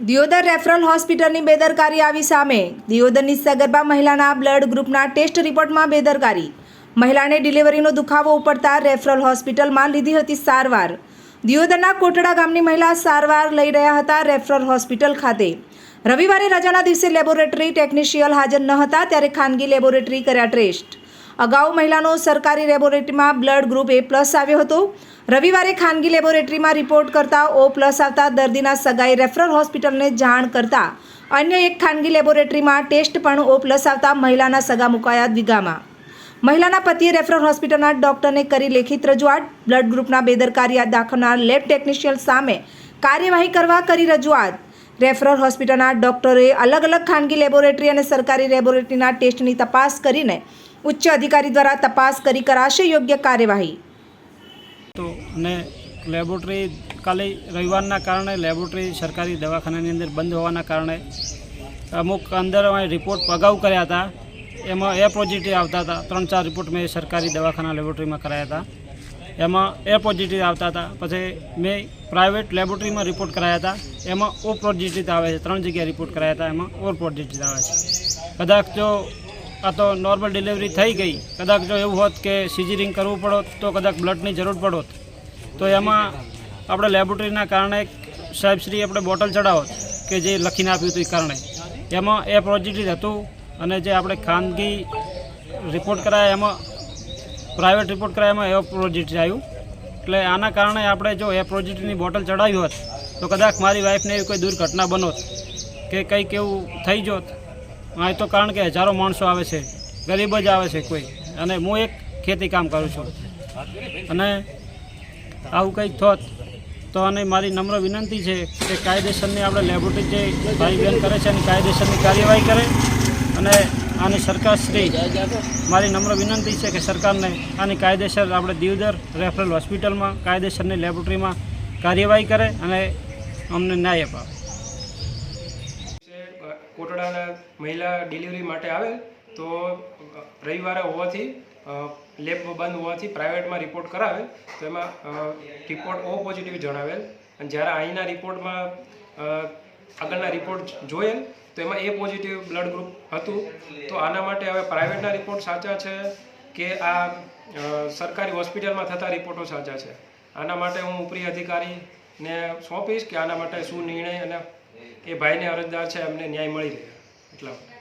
Deodar referral હોસ્પિટલની બેદરકારી આવી સામે દિયોદરની સગર્ભા મહિલાના બ્લડ ગ્રુપના ટેસ્ટ રિપોર્ટમાં બેદરકારી. મહિલાને ડિલિવરીનો દુખાવો ઉપડતા રેફરલ હોસ્પિટલમાં લીધી હતી સારવાર. દિયોદરના કોટડા ગામની મહિલા સારવાર લઈ રહ્યા હતા રેફરલ હોસ્પિટલ ખાતે. રવિવારે રજાના દિવસે લેબોરેટરી ટેકનિશિયલ હાજર ન હતા, ત્યારે ખાનગી લેબોરેટરી કર્યા ટેસ્ટ. અગાઉ મહિલાનો સરકારી લેબોરેટરીમાં બ્લડ ગ્રુપ એ પ્લસ આવ્યો હતો. રવિવારે ખાનગી લેબોરેટરીમાં રિપોર્ટ કરતા ઓ પ્લસ આવતા દર્દીના સગાઈ રેફરલ હોસ્પિટલને જાણ કરતા અન્ય એક ખાનગી લેબોરેટરીમાં ટેસ્ટ પણ ઓ પ્લસ આવતા મહિલાના સગા મુકાયા દ્વિગામાં. મહિલાના પતિએ રેફરલ હોસ્પિટલના ડોક્ટરને કરી લેખિત રજૂઆત, બ્લડ ગ્રુપના બેદરકારી દાખવનાર લેબ ટેકનિશિયન સામે કાર્યવાહી કરવા કરી રજૂઆત. રેફરલ હોસ્પિટલના ડોક્ટરોએ અલગ અલગ ખાનગી લેબોરેટરી અને સરકારી લેબોરેટરીના ટેસ્ટની તપાસ કરીને ઉચ્ચ અધિકારી દ્વારા તપાસ કરી કરાશે યોગ્ય કાર્યવાહી. તો અને લેબોરેટરી કાલે રવિવારના કારણે લેબોરેટરી સરકારી દવાખાનાની અંદર બંધ હોવાના કારણે અમુક અંદર અમે રિપોર્ટ અગાઉ કર્યા હતા. એમાં એ પોઝિટિવ આવતા હતા. ત્રણ ચાર રિપોર્ટ મેં સરકારી દવાખાના લેબોરેટરીમાં કરાયા હતા. એમાં એ પોઝિટિવ આવતા હતા. પછી મેં પ્રાઇવેટ લેબોરેટરીમાં રિપોર્ટ કરાયા હતા. એમાં ઓ પોઝિટિવ આવે છે. ત્રણ જગ્યાએ રિપોર્ટ કરાયા હતા. એમાં ઓર પોઝિટિવ આવે છે. કદાચ જો આ તો નોર્મલ ડિલિવરી થઈ ગઈ. કદાચ જો એવું હોત કે સિઝરિંગ કરવું પડોત, તો કદાચ બ્લડની જરૂર પડોત. તો એમાં આપણે લેબોરેટરીના કારણે સાહેબશ્રી આપણે બોટલ ચડાવત, કે જે લખીને આપ્યું હતું એ કારણે. એમાં એ પોઝિટિવ હતું અને જે આપણે ખાનગી રિપોર્ટ કરાયા, એમાં પ્રાઇવેટ રિપોર્ટ કરાયા, એમાં એ પોઝિટિવ આવ્યું. એટલે આના કારણે આપણે જો એ પોઝિટિવની બોટલ ચડાવી હોત, તો કદાચ મારી વાઈફને એવી કોઈ દુર્ઘટના બનોત, કે કંઈક એવું થઈ જોત. હા, એ તો કારણ કે હજારો માણસો આવે છે. ગરીબ જ આવે છે કોઈ. અને હું એક ખેતી કામ કરું છું. અને આવું કંઈક થોત, તો અને મારી નમ્ર વિનંતી છે કે કાયદેસરની આપણે લેબોરેટરી જે ભાઈ બહેન કરે છે એની કાયદેસરની કાર્યવાહી કરે. અને આની સરકારશ્રી મારી નમ્ર વિનંતી છે કે સરકારને આની કાયદેસર આપણે દીવદર રેફરલ હોસ્પિટલમાં, કાયદેસરની લેબોરેટરીમાં કાર્યવાહી કરે અને અમને ન્યાય અપાવે. કોટડાના મહિલા ડિલિવરી માટે આવે, તો રવિવારે હોવાથી લેબ બંધ હોવાથી પ્રાઇવેટમાં રિપોર્ટ કરાવે, તો એમાં રિપોર્ટ ઓ પોઝિટિવ જણાવેલ. અને જ્યારે અહીંના રિપોર્ટમાં આગળના રિપોર્ટ જોયેલ, તો એમાં એ પોઝિટિવ બ્લડ ગ્રુપ હતું. તો આના માટે હવે પ્રાઇવેટના રિપોર્ટ સાચા છે કે આ સરકારી હોસ્પિટલમાં થતા રિપોર્ટો સાચા છે? આના માટે હું ઉપરી અધિકારીને સોંપીશ કે આના માટે શું નિર્ણય અને એ ભાઈને અરજદાર છે, એમને ન્યાય મળી રહે. એટલા.